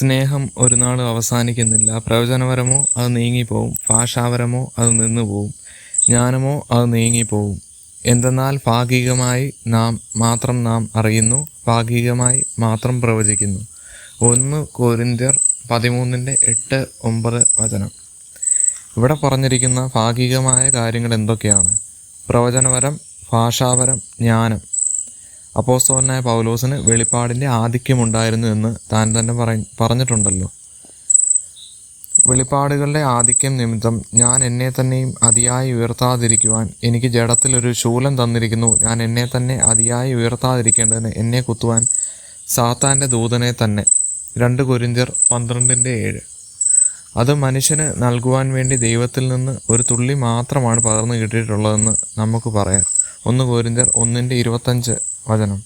സ്നേഹം ഒരു നാളും അവസാനിക്കുന്നില്ല. പ്രവചനപരമോ അത് നീങ്ങിപ്പോവും. ഭാഷാപരമോ അത് നിന്നുപോവും. ജ്ഞാനമോ അത് നീങ്ങിപ്പോവും. എന്തെന്നാൽ ഭാഗികമായി നാം മാത്രം നാം അറിയുന്നു ഭാഗികമായി മാത്രം പ്രവചിക്കുന്നു. ഒന്ന് കോരിന്ത്യർ പതിമൂന്നിന്റെ എട്ട് ഒമ്പത് വചനം. ഇവിടെ പറഞ്ഞിരിക്കുന്ന ഭാഗികമായ കാര്യങ്ങൾ എന്തൊക്കെയാണ്? പ്രവചനപരം ഭാഷാപരം ജ്ഞാനം. അപ്പോസ്തലനായ പൗലോസിന് വെളിപ്പാടിന്റെ ആധിക്യമുണ്ടായിരുന്നു എന്ന് താൻ തന്നെ പറ പറഞ്ഞിട്ടുണ്ടല്ലോ. വെളിപ്പാടുകളുടെ ആധിക്യം നിമിത്തം ഞാൻ എന്നെ തന്നെയും അതിയായി ഉയർത്താതിരിക്കുവാൻ എനിക്ക് ജഡത്തിലൊരു ശൂലം തന്നിരിക്കുന്നു. ഞാൻ എന്നെ തന്നെ അതിയായി ഉയർത്താതിരിക്കേണ്ടതിന് എന്നെ കുത്തുവാൻ സാത്താന്റെ ദൂതനെ തന്നെ. രണ്ട് കൊരിന്ത്യർ പന്ത്രണ്ടിന്റെ ഏഴ്. അത് മനുഷ്യന് നൽകുവാൻ വേണ്ടി ദൈവത്തിൽ നിന്ന് ഒരു തുള്ളി മാത്രമാണ് പകർന്നു കിട്ടിയിട്ടുള്ളതെന്ന് നമുക്ക് പറയാം. ഒന്ന് കോരിന്തർ ഒന്നിന്റെ ഇരുപത്തഞ്ച് വചനം.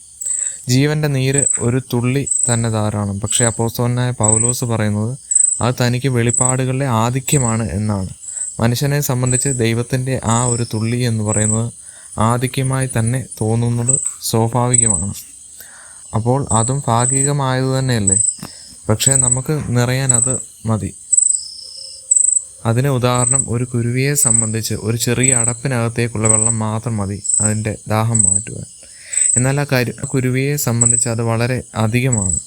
ജീവന്റെ നീര് ഒരു തുള്ളി തന്നെ ധാരാളം. പക്ഷേ അപ്പോസ്തോനായ പൗലോസ് പറയുന്നത് അത് തനിക്ക് വെളിപ്പാടുകളുടെ ആധിക്യമാണ് എന്നാണ്. മനുഷ്യനെ സംബന്ധിച്ച് ദൈവത്തിന്റെ ആ ഒരു തുള്ളി എന്ന് പറയുന്നത് ആധിക്യമായി തന്നെ തോന്നുന്നത് സ്വാഭാവികമാണ്. അപ്പോൾ അതും ഭാഗികമായത് തന്നെയല്ലേ? പക്ഷേ നമുക്ക് നിറയാൻ അത് മതി. അതിന് ഉദാഹരണം ഒരു കുരുവിയെ സംബന്ധിച്ച് ഒരു ചെറിയ അടപ്പിനകത്തേക്കുള്ള വെള്ളം മാത്രം മതി അതിന്റെ ദാഹം മാറ്റുവാൻ. എന്നാൽ ആ കരു കുരുവിയെ സംബന്ധിച്ച് അത് വളരെ അധികമാണ്.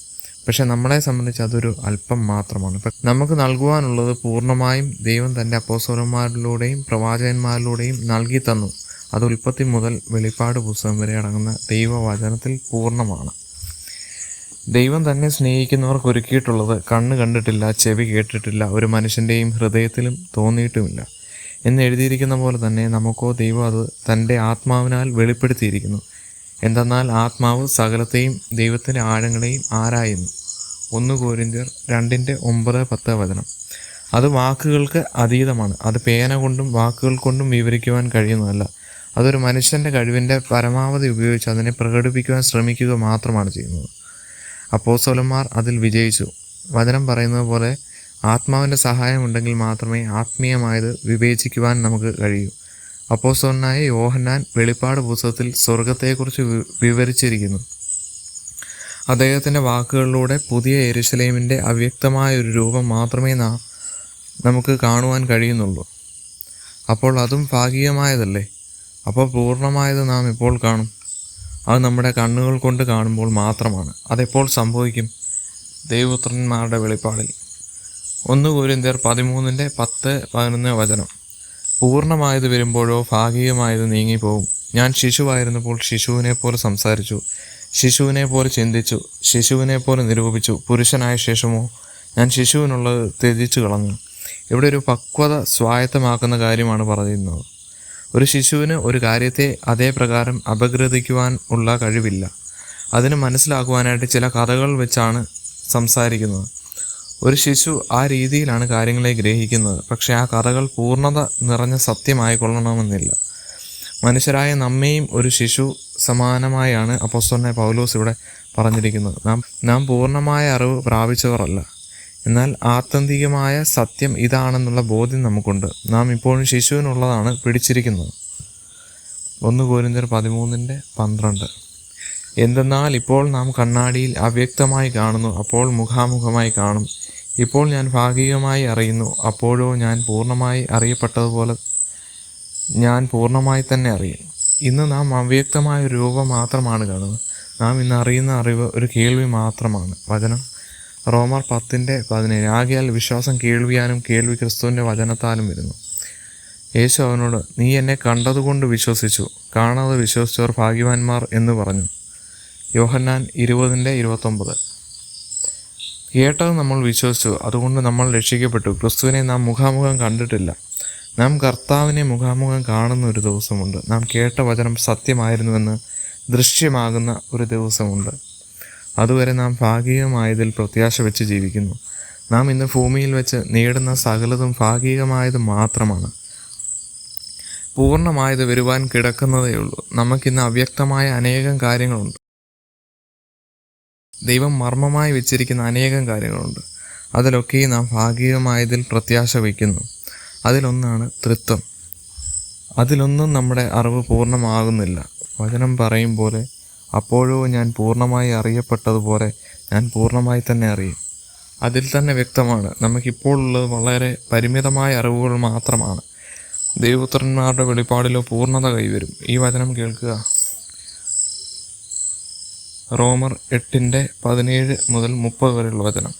പക്ഷെ നമ്മളെ സംബന്ധിച്ച് അതൊരു അല്പം മാത്രമാണ്. നമുക്ക് നൽകുവാനുള്ളത് പൂർണമായും ദൈവം തന്റെ അപ്പോസ്വരന്മാരിലൂടെയും പ്രവാചകന്മാരിലൂടെയും നൽകി തന്നു. അത് ഉൽപ്പത്തി മുതൽ വെളിപ്പാട് പുസ്തകം വരെ അടങ്ങുന്ന ദൈവവചനത്തിൽ പൂർണമാണ്. ദൈവം തന്നെ സ്നേഹിക്കുന്നവർക്ക് ഒരുക്കിയിട്ടുള്ളത് കണ്ണ് കണ്ടിട്ടില്ല ചെവി കേട്ടിട്ടില്ല ഒരു മനുഷ്യന്റെയും ഹൃദയത്തിലും തോന്നിയിട്ടുമില്ല. എന്ന് എഴുതിയിരിക്കുന്ന പോലെ തന്നെ നമുക്കോ ദൈവം അത് തന്റെ ആത്മാവിനാൽ വെളിപ്പെടുത്തിയിരിക്കുന്നു. എന്തെന്നാൽ ആത്മാവ് സകലത്തെയും ദൈവത്തിന്റെ ആഴങ്ങളെയും ആരായുന്നു. ഒന്ന് കോരിന്ത്യർ രണ്ടിന്റെ ഒമ്പത് പത്ത് വചനം. അത് വാക്കുകൾക്ക് അതീതമാണ്. അത് പേന കൊണ്ടും വാക്കുകൾ കൊണ്ടും വിവരിക്കുവാൻ കഴിയുന്നതല്ല. അതൊരു മനുഷ്യന്റെ കഴിവിന്റെ പരമാവധി ഉപയോഗിച്ച് അതിനെ പ്രകടിപ്പിക്കുവാൻ ശ്രമിക്കുക മാത്രമാണ് ചെയ്യുന്നത്. അപ്പോസ്തലന്മാർ അതിൽ വിജയിച്ചു. വചനം പറയുന്നത് പോലെ ആത്മാവിന്റെ സഹായമുണ്ടെങ്കിൽ മാത്രമേ ആത്മീയമായത് വിവേചിക്കുവാൻ നമുക്ക് കഴിയൂ. അപ്പോസ്തലനായ യോഹന്നാൻ വെളിപ്പാട് പുസ്തകത്തിൽ സ്വർഗത്തെക്കുറിച്ച് വിവരിച്ചിരിക്കുന്നു. അദ്ദേഹത്തിന്റെ വാക്കുകളിലൂടെ പുതിയ എരുസലേമിന്റെ അവ്യക്തമായ ഒരു രൂപം മാത്രമേ നാം നമുക്ക് കാണുവാൻ കഴിയുന്നുള്ളൂ. അപ്പോൾ അതും ഭാഗികമായതല്ലേ? അപ്പോൾ പൂർണമായത് നാം ഇപ്പോൾ കാണും. അത് നമ്മുടെ കണ്ണുകൾ കൊണ്ട് കാണുമ്പോൾ മാത്രമാണ്. അതെപ്പോൾ സംഭവിക്കും? ദൈവപുത്രന്മാരുടെ വെളിപ്പാടിൽ. ഒന്ന് കോരിന്ത്യർ പതിമൂന്നിന്റെ പത്ത് പതിനൊന്ന് വചനം. പൂർണമായത് വരുമ്പോഴോ ഭാഗികമായത് നീങ്ങിപ്പോവും. ഞാൻ ശിശുവായിരുന്നപ്പോൾ ശിശുവിനെ പോലെ സംസാരിച്ചു. ശിശുവിനെ പോലെ ചിന്തിച്ചു. ശിശുവിനെ പോലെ നിരൂപിച്ചു. പുരുഷനായ ശേഷമോ ഞാൻ ശിശുവിനുള്ളത് ത്യജിച്ചു കളഞ്ഞു. ഇവിടെ ഒരു പക്വത സ്വായത്തമാക്കുന്ന കാര്യമാണ് പറയുന്നത്. ഒരു ശിശുവിന് ഒരു കാര്യത്തെ അതേ പ്രകാരം അപഗ്രഥിക്കുവാൻ ഉള്ള കഴിവില്ല. അതിന് മനസ്സിലാക്കുവാനായിട്ട് ചില കഥകൾ വെച്ചാണ് സംസാരിക്കുന്നത്. ഒരു ശിശു ആ രീതിയിലാണ് കാര്യങ്ങളെ ഗ്രഹിക്കുന്നത്. പക്ഷേ ആ കഥകൾ പൂർണത നിറഞ്ഞ സത്യമായി കൊള്ളണമെന്നില്ല മനുഷ്യരായ നമ്മയും ഒരു ശിശു സമാനമായാണ് അപ്പോസ്തലനായ പൗലോസ് ഇവിടെ പറഞ്ഞിരിക്കുന്നത്. നാം നാം പൂർണമായ അറിവ് പ്രാപിച്ചവരല്ല. എന്നാൽ ആത്യന്തികമായ സത്യം ഇതാണെന്നുള്ള ബോധ്യം നമുക്കുണ്ട്. നാം ഇപ്പോഴും ശിശുവിനുള്ളതാണ് പിടിച്ചിരിക്കുന്നത്. ഒന്ന് കോരിന്തർ പതിമൂന്നിന്റെ പന്ത്രണ്ട്. എന്തെന്നാൽ ഇപ്പോൾ നാം കണ്ണാടിയിൽ അവ്യക്തമായി കാണുന്നു. അപ്പോൾ മുഖാമുഖമായി കാണും. ഇപ്പോൾ ഞാൻ ഭാഗികമായി അറിയുന്നു. അപ്പോഴോ ഞാൻ പൂർണമായി അറിയപ്പെട്ടതുപോലെ ഞാൻ പൂർണമായി തന്നെ അറിയും. ഇന്ന് നാം അവ്യക്തമായ രൂപം മാത്രമാണ് കാണുന്നത്. നാം ഇന്ന് അറിയുന്ന അറിവ് ഒരു കേൾവി മാത്രമാണ്. വചനം റോമർ പത്തിന്റെ പതിനേഴ്. ആകിയാൽ വിശ്വാസം കേൾവിയാനും കേൾവി ക്രിസ്തുവിന്റെ വചനത്താലും വരുന്നു. യേശു അവനോട് നീ എന്നെ കണ്ടതുകൊണ്ട് വിശ്വസിച്ചു. കാണാതെ വിശ്വസിച്ചവർ ഭാഗ്യവാന്മാർ എന്ന് പറഞ്ഞു. യോഹന്നാൻ ഇരുപതിന്റെ ഇരുപത്തൊമ്പത്. കേട്ടത് നമ്മൾ വിശ്വസിച്ചു. അതുകൊണ്ട് നമ്മൾ രക്ഷിക്കപ്പെട്ടു. ക്രിസ്തുവിനെ നാം മുഖാമുഖം കണ്ടിട്ടില്ല. നാം കർത്താവിനെ മുഖാമുഖം കാണുന്ന ഒരു ദിവസമുണ്ട്. നാം കേട്ട വചനം സത്യമായിരുന്നുവെന്ന് ദൃശ്യമാകുന്ന ഒരു ദിവസമുണ്ട്. അതുവരെ നാം ഭാഗികമായതിൽ പ്രത്യാശ വെച്ച് ജീവിക്കുന്നു. നാം ഇന്ന് ഭൂമിയിൽ വെച്ച് നേടുന്ന സകലതും ഭാഗികമായത് മാത്രമാണ്. പൂർണമായത് വരുവാൻ കിടക്കുന്നതേയുള്ളൂ നമുക്കിന്ന് അവ്യക്തമായ അനേകം കാര്യങ്ങളുണ്ട്. ദൈവം മർമ്മമായി വെച്ചിരിക്കുന്ന അനേകം കാര്യങ്ങളുണ്ട്. അതിലൊക്കെ നാം ഭാഗികമായതിൽ പ്രത്യാശ വയ്ക്കുന്നു. അതിലൊന്നാണ് തൃത്വം. അതിലൊന്നും നമ്മുടെ അറിവ് പൂർണമാകുന്നില്ല. വചനം പറയും പോലെ അപ്പോഴോ ഞാൻ പൂർണമായി അറിയപ്പെട്ടതുപോലെ ഞാൻ പൂർണമായി തന്നെ അറിയും. അതിൽ തന്നെ വ്യക്തമാണ് നമുക്കിപ്പോൾ ഉള്ളത് വളരെ പരിമിതമായ അറിവുകൾ മാത്രമാണ്. ദൈവപുത്രന്മാരുടെ വെളിപ്പാടിലോ പൂർണത കൈവരും. ഈ വചനം കേൾക്കുക. റോമർ എട്ടിന്റെ പതിനേഴ് മുതൽ മുപ്പത് വരെയുള്ള വചനം.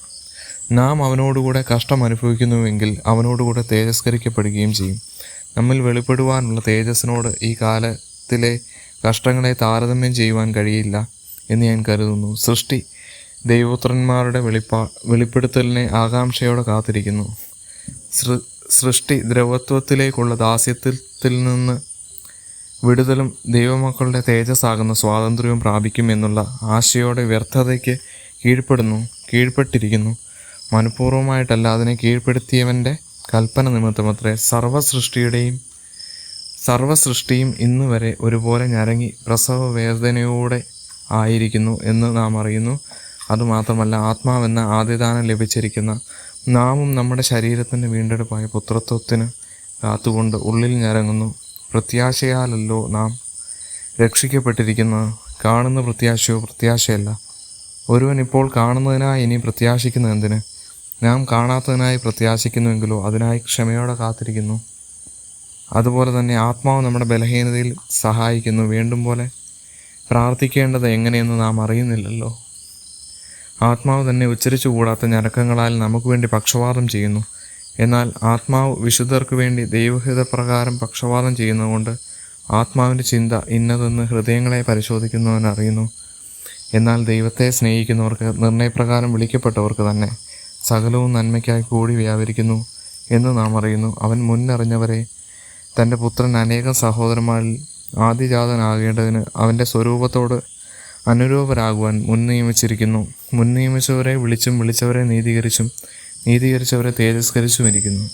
നാം അവനോടുകൂടെ കഷ്ടം അനുഭവിക്കുന്നുവെങ്കിൽ അവനോടുകൂടെ തേജസ്കരിക്കപ്പെടുകയും ചെയ്യും. നമ്മിൽ വെളിപ്പെടുവാനുള്ള തേജസ്സിനോട് ഈ കാലത്തിലെ കഷ്ടങ്ങളെ താരതമ്യം ചെയ്യുവാൻ കഴിയില്ല എന്ന് ഞാൻ കരുതുന്നു. സൃഷ്ടി ദൈവപുത്രന്മാരുടെ വെളിപ്പാ വെളിപ്പെടുത്തലിനെ ആകാംക്ഷയോടെ കാത്തിരിക്കുന്നു. സൃഷ്ടി ദ്രവത്വത്തിലേക്കുള്ള ദാസ്യത്തിൽ നിന്ന് വിടുതലും ദൈവമക്കളുടെ തേജസ്സാകുന്ന സ്വാതന്ത്ര്യവും പ്രാപിക്കും എന്നുള്ള ആശയോടെ വ്യർത്ഥതയ്ക്ക് കീഴ്പ്പെടുന്നു കീഴ്പ്പെട്ടിരിക്കുന്നു. മനഃപൂർവമായിട്ടല്ല അതിനെ കീഴ്പ്പെടുത്തിയവന്റെ കൽപ്പന നിമിത്തമത്രേ. സർവസൃഷ്ടിയുടെയും സർവസൃഷ്ടിയും ഇന്ന് വരെ ഒരുപോലെ ഞരങ്ങി പ്രസവ വേദനയോടെ ആയിരിക്കുന്നു എന്ന് നാം അറിയുന്നു. അതുമാത്രമല്ല ആത്മാവെന്ന ആദ്യദാനം ലഭിച്ചിരിക്കുന്ന നാമും നമ്മുടെ ശരീരത്തിന്റെ വീണ്ടെടുപ്പായ പുത്രത്വത്തിന് കാത്തുകൊണ്ട് ഉള്ളിൽ ഞരങ്ങുന്നു. പ്രത്യാശയാലല്ലോ നാം രക്ഷിക്കപ്പെട്ടിരിക്കുന്നത് കാണുന്ന പ്രത്യാശയോ പ്രത്യാശയല്ല. ഒരുവൻ ഇപ്പോൾ കാണുന്നതിനായി ഇനി പ്രത്യാശിക്കുന്ന എന്തിന്? നാം കാണാത്തതിനായി പ്രത്യാശിക്കുന്നുവെങ്കിലോ അതിനായി ക്ഷമയോടെ കാത്തിരിക്കുന്നു. അതുപോലെ തന്നെ ആത്മാവ് നമ്മുടെ ബലഹീനതയിൽ സഹായിക്കുന്നു. വീണ്ടും പോലെ പ്രാർത്ഥിക്കേണ്ടത് എങ്ങനെയെന്ന് നാം അറിയുന്നില്ലല്ലോ. ആത്മാവ് തന്നെ ഉച്ചരിച്ചുകൂടാത്ത ഞരക്കങ്ങളാൽ നമുക്ക് വേണ്ടി പക്ഷപാതം ചെയ്യുന്നു. എന്നാൽ ആത്മാവ് വിശുദ്ധർക്ക് വേണ്ടി ദൈവഹിതപ്രകാരം പക്ഷപാതം ചെയ്യുന്നതുകൊണ്ട് ആത്മാവിന്റെ ചിന്ത ഇന്നതെന്ന് ഹൃദയങ്ങളെ പരിശോധിക്കുന്നവൻ അറിയുന്നു. എന്നാൽ ദൈവത്തെ സ്നേഹിക്കുന്നവർക്ക് നിർണയപ്രകാരം വിളിക്കപ്പെട്ടവർക്ക് തന്നെ സകലവും നന്മയ്ക്കായി കൂടി വ്യാപരിക്കുന്നു എന്ന് നാം അറിയുന്നു. അവൻ മുന്നറിഞ്ഞവരെ തന്റെ പുത്രൻ അനേകം സഹോദരന്മാരിൽ ആദ്യജാതനാകേണ്ടതിന് അവന്റെ സ്വരൂപത്തോട് അനുരൂപരാകുവാൻ മുൻ നിയമിച്ചിരിക്കുന്നു മുൻ നിയമിച്ചവരെ വിളിച്ചും വിളിച്ചവരെ നീതീകരിച്ചും നീതീകരിച്ചവരെ തേജസ്കരിച്ചും ഇരിക്കുന്നു